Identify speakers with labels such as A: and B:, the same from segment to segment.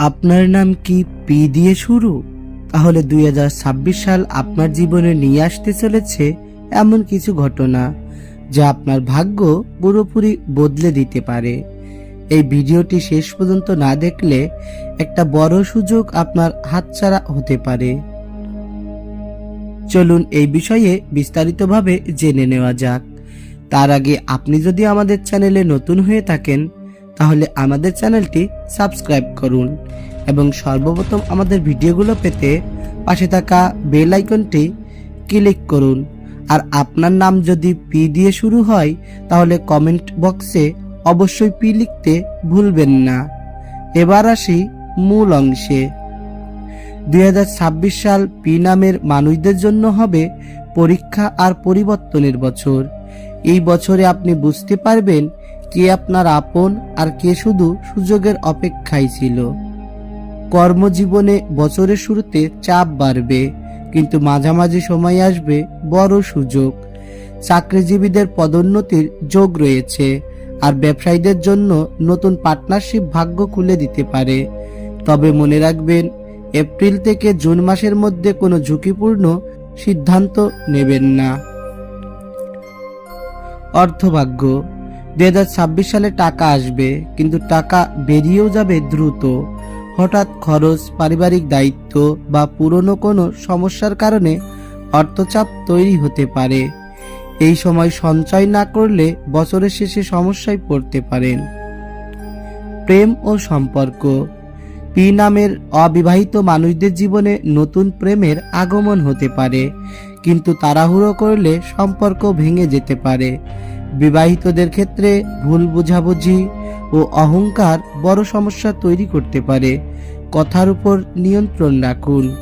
A: আপনার নাম কি পি দিয়ে শুরু? তাহলে দুই হাজার ছাব্বিশ সাল আপনার জীবনে নিয়ে আসতে চলেছে এমন কিছু ঘটনা যা আপনার ভাগ্য পুরোপুরি বদলে দিতে পারে। এই ভিডিওটি শেষ পর্যন্ত না দেখলে একটা বড় সুযোগ আপনার হাতছাড়া হতে পারে। চলুন এই বিষয়ে বিস্তারিতভাবে জেনে নেওয়া যাক। তার আগে আপনি যদি আমাদের চ্যানেলে নতুন হয়ে থাকেন তাহলে আমাদের চ্যানেলটি সাবস্ক্রাইব করুন এবং সর্বপ্রথম আমাদের ভিডিওগুলো পেতে পাশে থাকা বেল আইকনটি ক্লিক করুন। আর আপনার নাম যদি পি দিয়ে শুরু হয়, তাহলে কমেন্ট বক্সে অবশ্যই পি লিখতে ভুলবেন না। এবার আসি মূল অংশে। দু হাজার ছাব্বিশ সাল পি নামের মানুষদের জন্য হবে পরীক্ষা আর পরিবর্তনের বছর। এই বছরে আপনি বুঝতে পারবেন কে আপনার আপন আর কে শুধু সুযোগের অপেক্ষায় ছিল। কর্মজীবনে বছরের শুরুতে চাপ বাড়বে, কিন্তু মাঝামাঝি সময় আসবে বড় সুযোগ। চাকরিজীবীদের পদোন্নতির যোগ রয়েছে আর ব্যবসায়ীদের জন্য নতুন পার্টনারশিপ ভাগ্য খুলে দিতে পারে। তবে মনে রাখবেন, এপ্রিল থেকে জুন মাসের মধ্যে কোনো ঝুঁকিপূর্ণ সিদ্ধান্ত নেবেন না। অর্থভাগ্য দুই হাজার ছাব্বিশ সালে টাকা আসবে, কিন্তু টাকা বেরিয়েও যাবে দ্রুত। হঠাৎ খরচ, পারিবারিক দায়িত্ব বা পুরনো কোনো সমস্যার কারণে অর্থচাপ তৈরি হতে পারে। এই সময় সঞ্চয় না করলে বছরের শেষে সমস্যায় পড়তে পারেন। প্রেম ও সম্পর্ক। পি নামের অবিবাহিত মানুষদের জীবনে নতুন প্রেমের আগমন হতে পারে, কিন্তু তাড়াহুড়ো করলে সম্পর্ক ভেঙে যেতে পারে। বিবাহিতদের ক্ষেত্রে ভুল বোঝাবুঝি ও অহংকার বড় সমস্যা তৈরি করতে পারে। কথার উপর নিয়ন্ত্রণ রাখুন।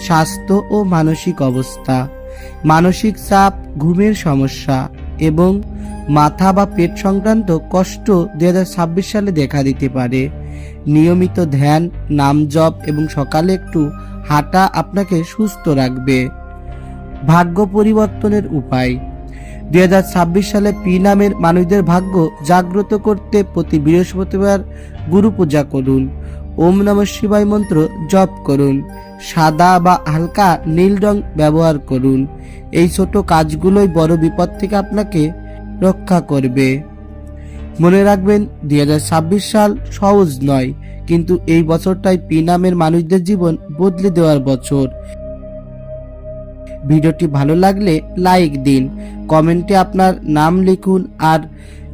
A: স্বাস্থ্য ও মানসিক অবস্থা। মানসিক চাপ, ঘুমের সমস্যা এবং মাথা বা পেট সংক্রান্ত কষ্ট দু হাজার ছাব্বিশ সালে দেখা দিতে পারে। নিয়মিত ধ্যান, নাম জপ এবং সকালে একটু হাঁটা আপনাকে সুস্থ রাখবে। ভাগ্য পরিবর্তনের উপায়। দু হাজার ছাব্বিশ সালে পি নামের মানুষদের ভাগ্য জাগ্রত করতে প্রতি বৃহস্পতিবার গুরু পূজা করুন। ওম নম শিবায় মন্ত্র জপ করুন। সাদা বা হালকা নীল রং ব্যবহার করুন। এই ছোট কাজগুলোই বড় বিপদ থেকে আপনাকে রক্ষা করবে। মনে রাখবেন, দুই হাজার ছাব্বিশ সাল সহজ নয়, কিন্তু এই বছরটাই পি নামের মানুষদের জীবন বদলে দেওয়ার বছর। ভিডিওটি ভালো লাগলে লাইক দিন, কমেন্টে আপনার নাম লিখুন আর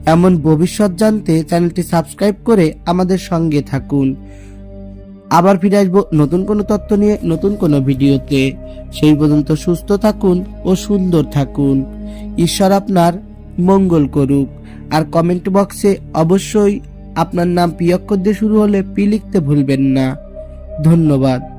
A: এমন ভবিষ্যৎ জানতে চ্যানেলটি সাবস্ক্রাইব করে আমাদের সঙ্গে থাকুন। আবার ফিরে আসব নতুন কোনো তথ্য নিয়ে নতুন কোনো ভিডিওতে। সেই পর্যন্ত সুস্থ থাকুন ও সুন্দর থাকুন। ঈশ্বর আপনার মঙ্গল করুক। আর কমেন্ট বক্সে অবশ্যই আপনার নাম পি অক্ষর দিয়ে শুরু হলে পি লিখতে ভুলবেন না। ধন্যবাদ।